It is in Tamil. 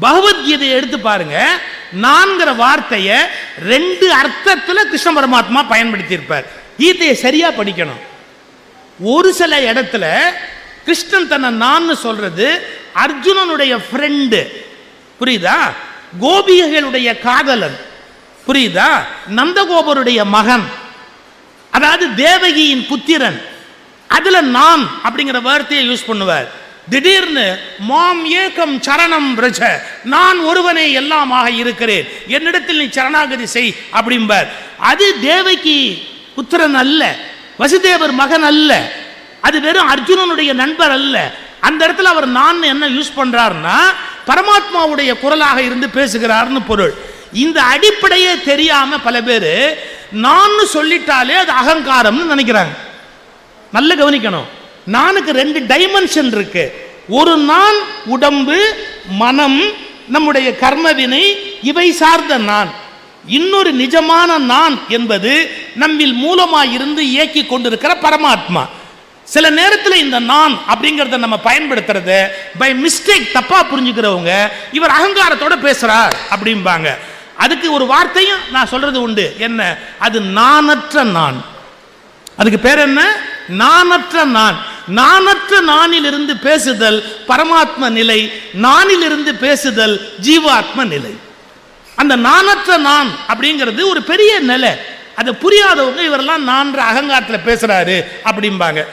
பகவத்கீதையை எடுத்து பாருங்க. நான்கிற வார்த்தையை ரெண்டு அர்த்தத்தில் கிருஷ்ண பரமாத்மா பயன்படுத்தியிருப்பார். கீதையை சரியா படிக்கணும். ஒரு சில இடத்துல கிருஷ்ணன் தன்னை நான் சொல்றது அர்ஜுனனுடைய ஃப்ரெண்டு புரியுதா? கோபிகைகளுடைய காதலன். புரியுதா? நந்தகோபருடைய மகன். அதாவது தேவகியின் புத்திரன். அதுல நான் அப்படிங்கிற வார்த்தையை யூஸ் பண்ணுவார். திடீர்னு மாம் ஏகம் சரணம் பிரஜ நான் ஒருவனே எல்லாமாக இருக்கிறேன். என்னிடத்தில் நீ சரணாகதி செய் அப்படிம்பார். அது தேவகி புத்திரன் அல்ல வசுதேவர் மகன் அல்ல அது வெறும் அர்ஜுனனுடைய நண்பர் அல்ல. அந்த இடத்துல அவர் நான் என்ன யூஸ் பண்றாருன்னா பரமாத்மாவுடைய குரலாக இருந்து பேசுகிறார்னு பொருள். இந்த அடிப்படையே தெரியாம பல பேர் நான் சொல்லிட்டாலே அது அகங்காரம்னு நினைக்கிறாங்க. நல்ல கவனிக்கணும். நானுக்கு ரெண்டு டைமென்ஷன் இருக்கு. ஒரு நான் உடம்பு மனம் நம்முடைய கர்மவினை இவை சார்ந்த நான். இன்னொரு நிஜமான நான் என்பது நம்மில் மூலமாக இருந்து இயக்கி கொண்டிருக்கிற பரமாத்மா. சில நேரத்தில் இந்த நான் அப்படிங்கிறத நம்ம பயன்படுத்துறத பை மிஸ்டேக் தப்பா புரிஞ்சுக்கிறவங்க இவர் அகங்காரத்தோட பேசுறார் அப்படிம்பாங்க. அதுக்கு ஒரு வார்த்தையும் நான் சொல்றது உண்டு. என்ன? அது நானற்ற நான். அதுக்கு பேர் என்ன? நானற்ற நான். நானற்ற நானிலிருந்து பேசுதல் பரமாத்ம நிலை நானிலிருந்து பேசுதல் ஜீவாத்ம நிலை. அந்த நானற்ற நான் அப்படிங்கிறது ஒரு பெரிய நிலை. அது புரியாதவங்க இவரெல்லாம் நான்ற அகங்காரத்தில் பேசுறாரு அப்படிம்பாங்க.